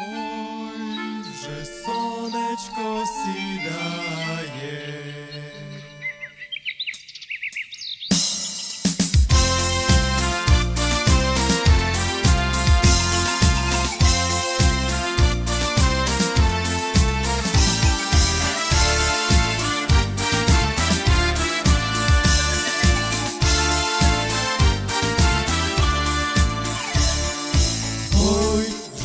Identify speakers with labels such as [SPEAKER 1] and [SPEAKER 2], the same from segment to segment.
[SPEAKER 1] Ой, вже сонечко сідає.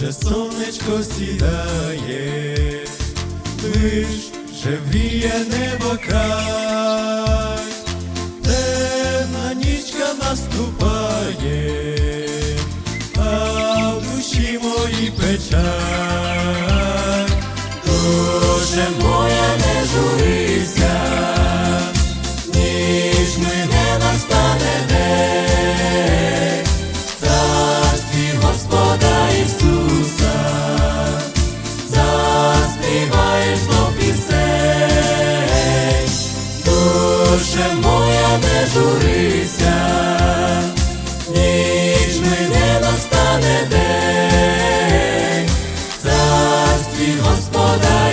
[SPEAKER 1] вже сонечко сідає, лиш вже вріє небо край, темна нічка наступає, а в душі моїй печаль.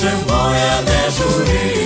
[SPEAKER 1] Душе моя не жури.